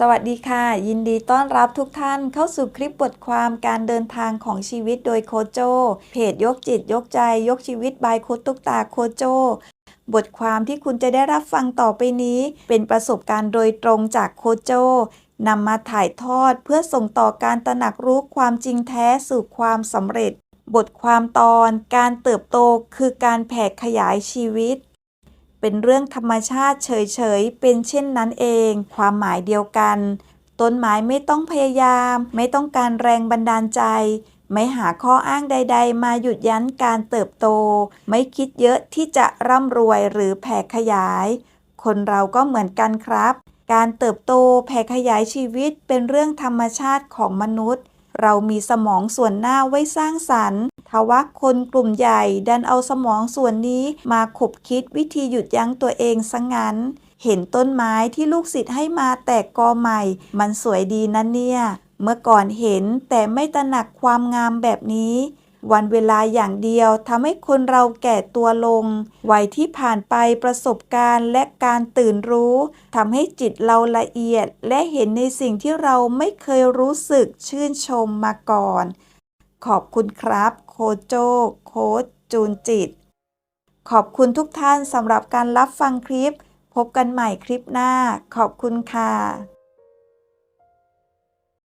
สวัสดีค่ะ ยินดีต้อนรับทุกท่านเข้าสู่คลิปบทความการเดินทางของชีวิตโดยโคโจ เพจยกจิตยกใจยกชีวิตบายโคตุกตาโคโจ บทความที่คุณจะได้รับฟังต่อไปนี้ เป็นประสบการณ์โดยตรงจากโคโจนำมาถ่ายทอดเพื่อส่งต่อการตระหนักรู้ความจริงแท้สู่ความสำเร็จ บทความตอน การเติบโตคือการแผ่ขยายชีวิต เป็นเรื่องธรรมชาติเฉยๆ เป็นเช่นนั้นเอง ความหมายเดียวกัน ต้นไม้ไม่ต้องพยายาม ไม่ต้องการแรงบันดาลใจ ไม่หาข้ออ้างใด ๆ มาหยุดยั้นการเติบโต ไม่คิดเยอะที่จะร่ำรวยหรือแผ่ขยาย คนเราก็เหมือนกันครับ การเติบโตแผ่ขยายชีวิตเป็นเรื่องธรรมชาติของมนุษย์ เรามีสมองส่วนหน้าไว้สร้างสรรค์ ทว่าคนกลุ่มใหญ่ดันเอาสมองส่วนนี้มาขบคิดวิธีหยุดยั้งตัวเองซะงั้น เห็นต้นไม้ที่ลูกศิษย์ให้มาแตกกอใหม่ มันสวยดีนะเนี่ย เมื่อก่อนเห็นแต่ไม่ตระหนักความงามแบบนี้ วันเวลาอย่างเดียวทำให้คนเราแก่ตัวลง วัยที่ผ่านไปประสบการณ์และการตื่นรู้ทำให้จิตเราละเอียดและเห็นในสิ่งที่เราไม่เคยรู้สึกชื่นชมมาก่อน ขอบคุณครับ โคโจโค้ดจูนจิต ขอบคุณทุกท่านสำหรับการรับฟังคลิป พบกันใหม่คลิปหน้า ขอบคุณค่ะ